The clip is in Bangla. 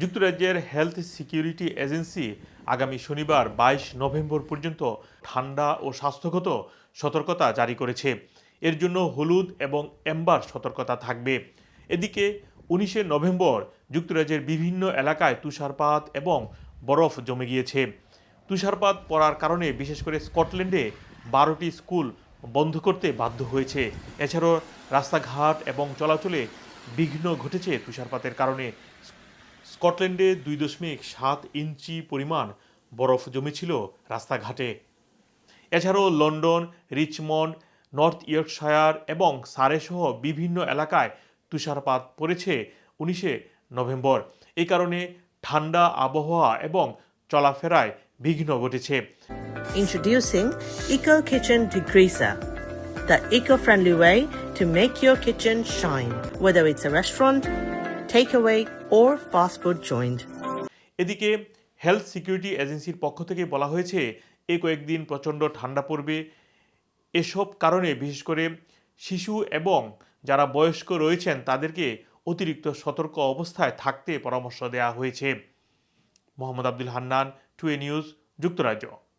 যুক্তরাজ্যের হেলথ সিকিউরিটি এজেন্সি আগামী শনিবার বাইশ নভেম্বর পর্যন্ত ঠান্ডা ও স্বাস্থ্যগত সতর্কতা জারি করেছে। এর জন্য হলুদ এবং এম্বার সতর্কতা থাকবে। এদিকে উনিশে নভেম্বর যুক্তরাজ্যের বিভিন্ন এলাকায় তুষারপাত এবং বরফ জমে গিয়েছে। তুষারপাত পড়ার কারণে বিশেষ করে স্কটল্যান্ডে বারোটি স্কুল বন্ধ করতে বাধ্য হয়েছে। এছাড়াও রাস্তাঘাট এবং চলাচলে বিঘ্ন ঘটেছে তুষারপাতের কারণে। স্কটল্যান্ডে দুই দশমিক সাত ইঞ্চি পরিমাণ বরফ জমেছিল রাস্তাঘাটে। এছাড়াও লন্ডন রিচমন্ড নর্থ ইয়র্কশায়ার এবং সারে সহ বিভিন্ন এলাকায় তুষারপাত পড়েছে উনিশে নভেম্বর। এই কারণে ঠান্ডা আবহাওয়া এবং চলাফেরায় বিঘ্ন ঘটেছে। Introducing Eco Kitchen Degreaser, the eco-friendly way to make your kitchen shine, whether it's a restaurant, takeaway, or fast food joint. এদিকে হেলথ সিকিউরিটি এজেন্সির পক্ষ থেকে বলা হয়েছে এই কয়েকদিন প্রচণ্ড ঠান্ডা পড়বে। এসব কারণে বিশেষ করে শিশু এবং যারা বয়স্ক রয়েছেন তাদেরকে অতিরিক্ত সতর্ক অবস্থায় থাকতে পরামর্শ দেওয়া হয়েছে। মোহাম্মদ আব্দুল হান্নান টুয়ে নিউজ যুক্তরাজ্য।